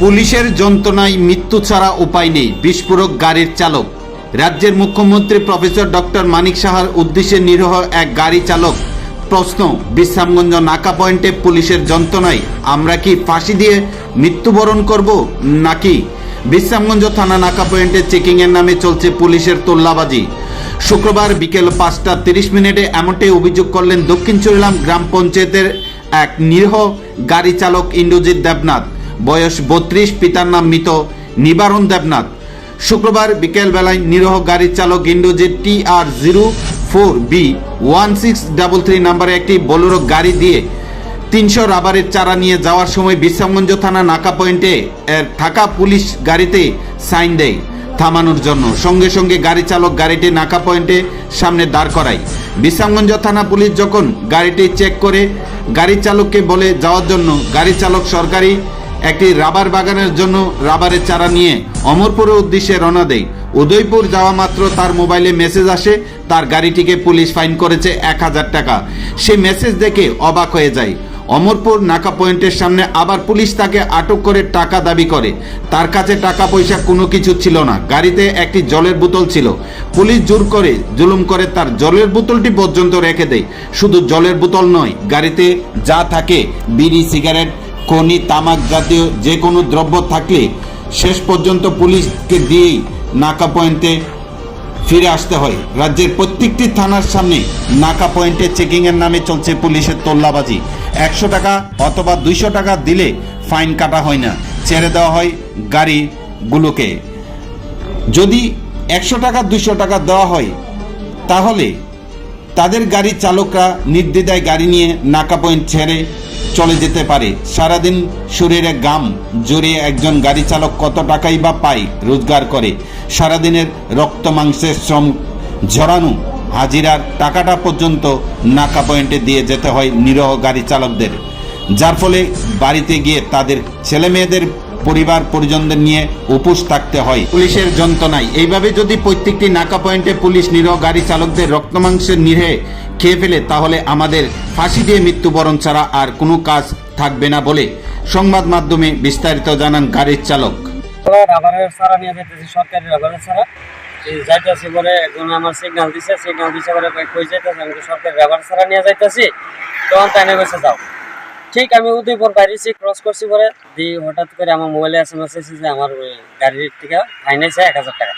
পুলিশের যন্ত্রণায় মৃত্যু ছাড়া উপায় নেই, বিস্ফোরক গাড়ির চালক। রাজ্যের মুখ্যমন্ত্রী প্রফেসর ডক্টর মানিক সাহার উদ্দেশ্যে নিরহ এক গাড়ি চালক। প্রশ্ন, বিশ্রামগঞ্জ নাকা পয়েন্টে পুলিশের যন্ত্রণায় আমরা কি ফাঁসি দিয়ে মৃত্যুবরণ করব নাকি বিশ্রামগঞ্জ থানা নাকা পয়েন্টে চেকিংয়ের নামে চলছে পুলিশের তোল্লাবাজি? শুক্রবার বিকেল পাঁচটা তিরিশ মিনিটে এমনটাই অভিযোগ করলেন দক্ষিণ চরিলাম গ্রাম পঞ্চায়েতের এক নিরীহ গাড়ি চালক ইন্দ্রজিৎ দেবনাথ। বয়স বত্রিশ, পিতার নাম মৃত নিবারণ দেবনাথ। শুক্রবার বিকেলবেলায় নিরহ গাড়ির চালক ইন্ডোজেট T R zero four B one six double three নাম্বারে একটি বোলেরো গাড়ি দিয়ে তিনশো রাবারের চারা নিয়ে যাওয়ার সময় বিশ্রামগঞ্জ থানা নাকা পয়েন্টে এর থাকা পুলিশ গাড়িতে সাইন দেয় থামানোর জন্য। সঙ্গে সঙ্গে গাড়ি চালক গাড়িটি নাকা পয়েন্টে সামনে দাঁড় করায়। বিশ্রামগঞ্জ থানা পুলিশ যখন গাড়িটি চেক করে গাড়ি চালককে বলে যাওয়ার জন্য গাড়ি চালক সরকারি একটি রাবার বাগানের জন্য রাবারের চারা নিয়ে অমরপুরের উদ্দেশ্যে রওনা দেয়। উদয়পুর যাওয়া মাত্র তার মোবাইলে মেসেজ আসে, তার গাড়িটিকে পুলিশ ফাইন করেছে এক হাজার টাকা। সে মেসেজ দেখে অবাক হয়ে যায়। অমরপুর নাকা পয়েন্টের সামনে আবার পুলিশ তাকে আটক করে টাকা দাবি করে। তার কাছে টাকা পয়সা কোনো কিছু ছিল না। গাড়িতে একটি জলের বোতল ছিল। পুলিশ জোর করে জুলুম করে তার জলের বোতলটি পর্যন্ত রেখে দেয়। শুধু জলের বোতল নয়, গাড়িতে যা থাকে, বিড়ি, সিগারেট খনি, তামাক জাতীয় যে কোনো দ্রব্য থাকলে শেষ পর্যন্ত পুলিশকে দিয়েই নাকা পয়েন্টে ফিরে আসতে হয়। রাজ্যের প্রত্যেকটি থানার সামনে নাকা পয়েন্টে চেকিংয়ের নামে চলছে পুলিশের তোল্লাবাজি। একশো টাকা অথবা দুইশো টাকা দিলে ফাইন কাটা হয় না। ছেড়ে দেওয়া হয় গাড়িগুলোকে। যদি একশো টাকা, দুইশো টাকা দেওয়া হয়, তাহলে তাদের গাড়ির চালকরা নির্দ্বিধায় গাড়ি নিয়ে নাকা পয়েন্ট ছেড়ে চলে যেতে পারে। সারাদিন শরীরে গাম জড়িয়ে একজন গাড়ি চালক কত টাকাই বা পায়, রোজগার করে। সারাদিনের রক্ত মাংসের শ্রম ঝরানো, হাজিরার টাকাটা পর্যন্ত নাকা পয়েন্টে দিয়ে যেতে হয় নিরহ গাড়ি চালকদের। যার ফলে বাড়িতে গিয়ে তাদের ছেলে মেয়েদের পরিবার, পরিজনদের নিয়ে উপোস থাকতে হয়। পুলিশের যন্ত্রণায়। এইভাবে যদি প্রত্যেকটি নাকা পয়েন্টে পুলিশ নিরহ গাড়ি চালকদের রক্তমাংসের নিরে খেয়ে ফেলে, তাহলে আমাদের ফাঁসি দিয়ে মৃত্যুবরণ ছাড়া আর কোনো কাজ থাকবে না বলে সংবাদ মাধ্যমে বিস্তারিত জানান গাড়ির চালক। রাবারের সারা নিয়ে রাবারের তো সরকারি রাবার সারা নিয়ে যাইতেছি। তখন তাই যাও। ঠিক আমি উদয়পুর বাইরেছি ক্রস করছি পরে। দিয়ে হঠাৎ করে আমার মোবাইলে এস এম এস এসেছে যে আমার ওই গাড়ির থেকে ফাইন হয়েছে এক হাজার টাকা।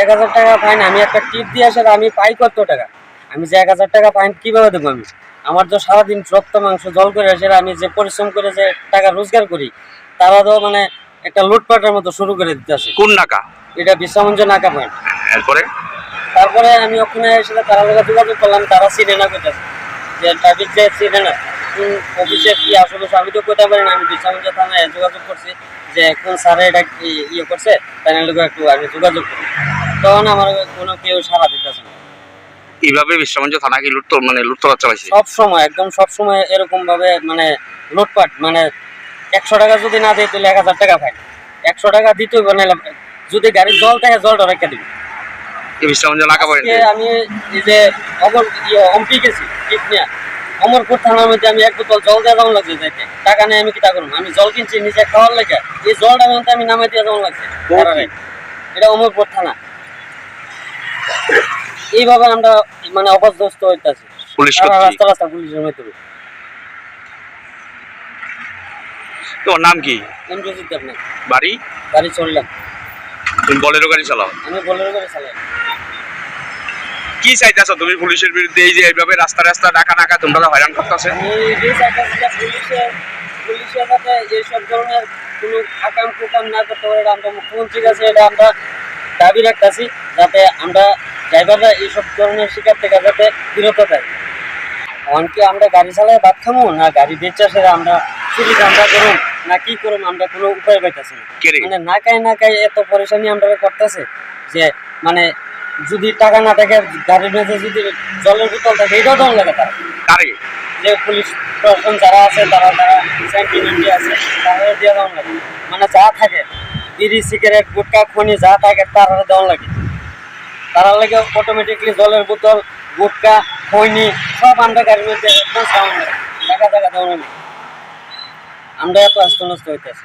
এক হাজার টাকা ফাইন আমি একটা টিপ দিয়ে আসলে আমি পাই কত টাকা? আমি যে এক হাজার টাকা ফাইন কীভাবে দেবো আমি? আমার তো সারাদিন রক্ত মাংস জল করে আসে আমি যে পরিশ্রম করে যে টাকা রোজগার করি তারা তো মানে একটা লুটপাটের মতো শুরু করে দিতেছে কোন নাকা? এটা বিশ্রামঞ্জ নাকা পয়েন্ট এরপরে? তারপরে আমি ওখানে এসে তারা যোগাযোগ করলাম তারা চিনে না কোথাছে যে ট্রাফিক যে চিনে না কোন অফিসে কি আসলে আমি তো কোথায় আমি থানায় যোগাযোগ করছি যে কোন স্যারে এটা কি- ইয়ে করছে? লোক একটু আমি যোগাযোগ করি তখন আমার কোনো কেউ সারা দিতেছে না। এইভাবে থানা কি লুট মানে লুটতরা চালাইছে সব সময় একদম সব সময় এরকম ভাবে মানে লুটপাট। মানে একশো টাকা যদি না দিই তাহলে এক হাজার টাকা পাই একশো টাকা দিতে যদি গাড়ির জল থাকে জলটা রেখে দিবি। আমি এই যে অমর ইয়ে অম্পি গেছি অমরপুর থানার মধ্যে আমি এক বোতল জল দিয়ে যাওয়ার লাগছে যাইতে। টাকা নেই আমি কিটা করব আমি জল কিনছি নিজে খাওয়ার লেগে। এই জলটা আমি আমি নামে দিয়ে যাওয়ার লাগছে। এটা অমরপুর থানা এইভাবে আমরা মানে অপদস্থ হইতেছি। রাস্তা রাস্তা পুলিশের মধ্যে তোমার নাম কি? বাড়ি? গাড়ি চললাম। তুমি বলেরও গাড়ি চালাও? আমি বলের গাড়ি চালাই। কি চাইতেছো তুমি পুলিশের বিরুদ্ধে? এই যে এইভাবে রাস্তা রাস্তা ডাকা নাকা তোমরা হয়রান করতেছে। পুলিশের সাথে এইসব ধরনের কোনো আকাম কুকাম না করতে পারে এটা আমরা মুখ্যমন্ত্রীর কাছে এটা আমরা দাবি রাখতেছি যাতে আমরা ড্রাইভাররা এইসব ধরনের শিকার থেকে যাতে বিরত থাকে। এমনকি আমরা গাড়ি ভাত খামো না গাড়ি বেচা সেটা আমরা চুরি আমরা করুন না কি করুন আমরা কোনো উপায় পাইতেছি না। মানে না কাই এত পরেশানি আমরা করতেছে যে মানে যদি টাকা না থাকে গাড়ির মধ্যে যদি জলের বোতল থাকে এটাও দম লাগে তারা কারে যে পুলিশ প্রশাসন যারা আছে তারা তারা সেন্টিমেন্টে আছে তাদের দিয়ে দেওয়া লাগে। মানে যা থাকে বিড়ি সিগারেট গুটকা খনি যা থাকে তারা দেওয়া লাগে। তারা লাগে অটোমেটিকলি জলের বোতল গুটকা খৈনি সব আমরা গাড়ির মধ্যে একদম সাউন্ড জায়গা জায়গা দেওয়া লাগে। আমরা এত আস্ত নষ্ট হইতেছে।